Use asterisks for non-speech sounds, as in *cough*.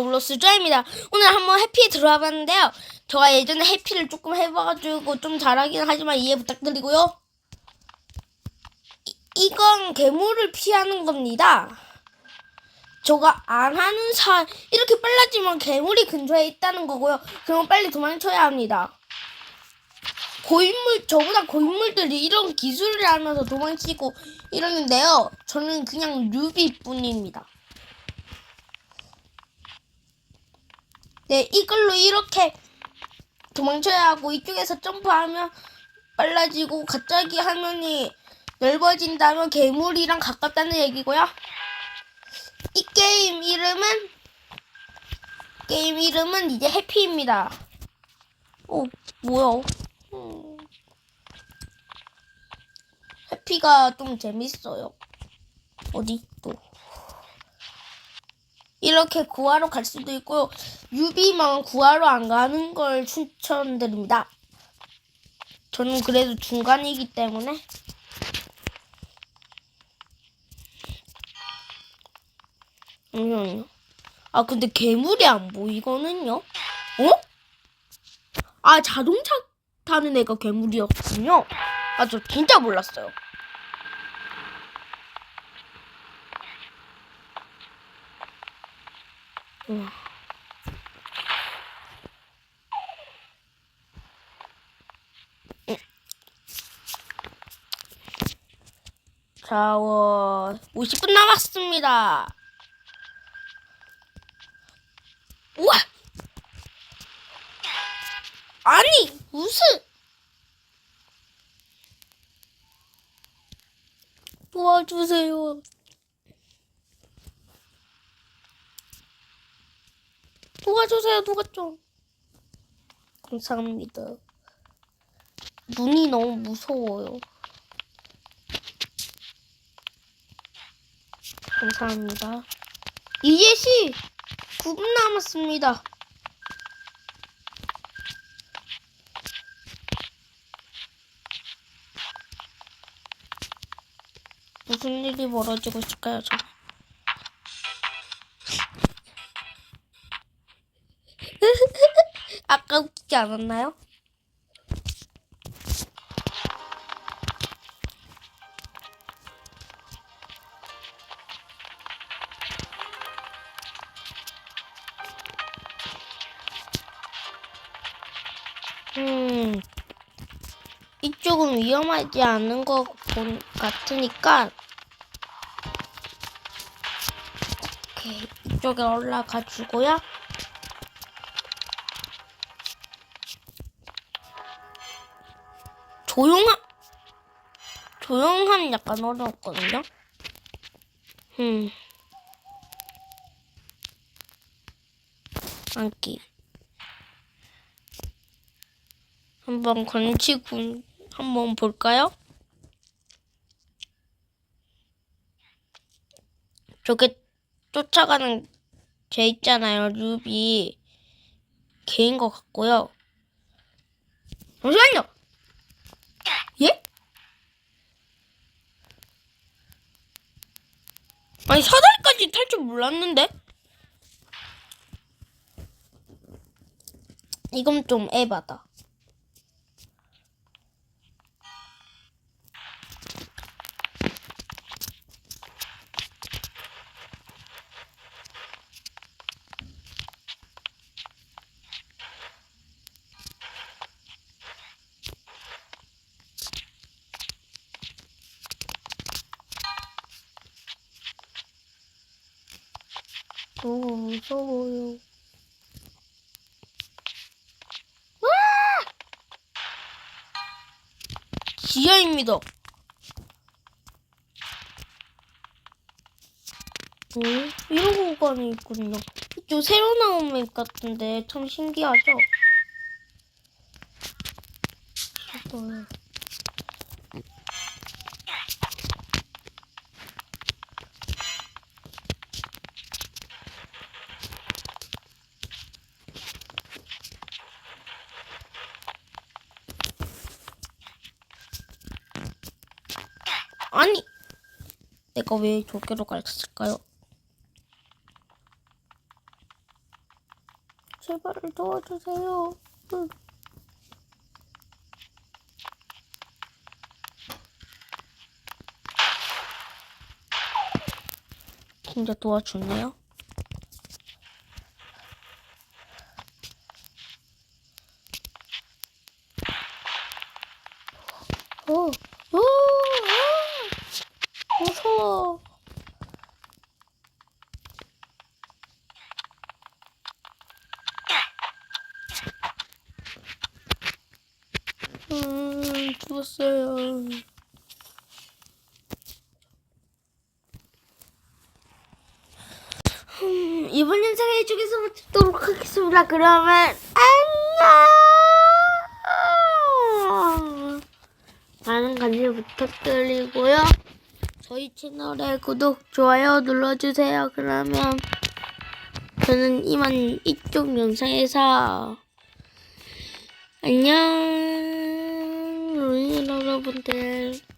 로블록스 조입니다. 오늘 한번 해피에 들어와 봤는데요. 제가 예전에 해피를 조금 해봐가지고 좀 잘하긴 하지만 이해 부탁드리고요. 이, 이건 괴물을 피하는 겁니다. 저가 안 하는 사 이렇게 빨라지면 괴물이 근처에 있다는 거고요. 그럼 빨리 도망쳐야 합니다. 고인물 저보다 고인물들이 이런 기술을 하면서 도망치고 이러는데요. 저는 그냥 뉴비뿐입니다. 네, 이걸로 이렇게 도망쳐야 하고 이쪽에서 점프하면 빨라지고 갑자기 화면이 넓어진다면 괴물이랑 가깝다는 얘기고요. 이 게임 이름은 게임 이름은 이제 해피입니다. 어, 뭐야? 음. 해피가 좀 재밌어요. 어디 또? 이렇게 구하러 갈 수도 있고요. 유비만 구하러 안 가는 걸 추천드립니다. 저는 그래도 중간이기 때문에. 잠시만요. 아, 근데 괴물이 안 보이거든요? 어? 아, 자동차 타는 애가 괴물이었군요. 아, 저 진짜 몰랐어요. 우와. 자, 어, 50분 남았습니다. 우와! 아니, 무슨. 도와주세요. 도와주세요, 누가 좀. 감사합니다. 눈이 너무 무서워요. 감사합니다. 이제 시 9분 남았습니다. 무슨 일이 벌어지고 있을까요, 저? *laughs* 아까 웃기지 않았나요? 음, 이쪽은 위험하지 않은 것 본- 같으니까 오케이, 이쪽에 올라가 주고요. 조용함 조용함 약간 어려웠거든요. 음. 앉기. 한번 건치군 한번 볼까요? 저게 쫓아가는 쟤 있잖아요, 루비. 개인 것 같고요. 잠시만요. 예? 아니 사다리까지 탈 줄 몰랐는데? 이건 좀 에바다. 너무 무서워요. 와! 지하입니다. 오, 이런 공간이 있군요. 이쪽 새로 나온 맵 같은데 참 신기하죠? 이 아니, 내가 왜 저기로 갔을까요? 제발 도와주세요. 응. 진짜 도와주네요. 오, 오, 오, 무서워. 음, 죽었어요. 음, 이번 영상에 이쪽에서 마치도록 하겠습니다. 그러면 안녕. 많은 관심 부탁드리고요. 저희 채널에 구독, 좋아요 눌러주세요. 그러면 저는 이만 이쪽 영상에서 안녕, 루이 여러분들.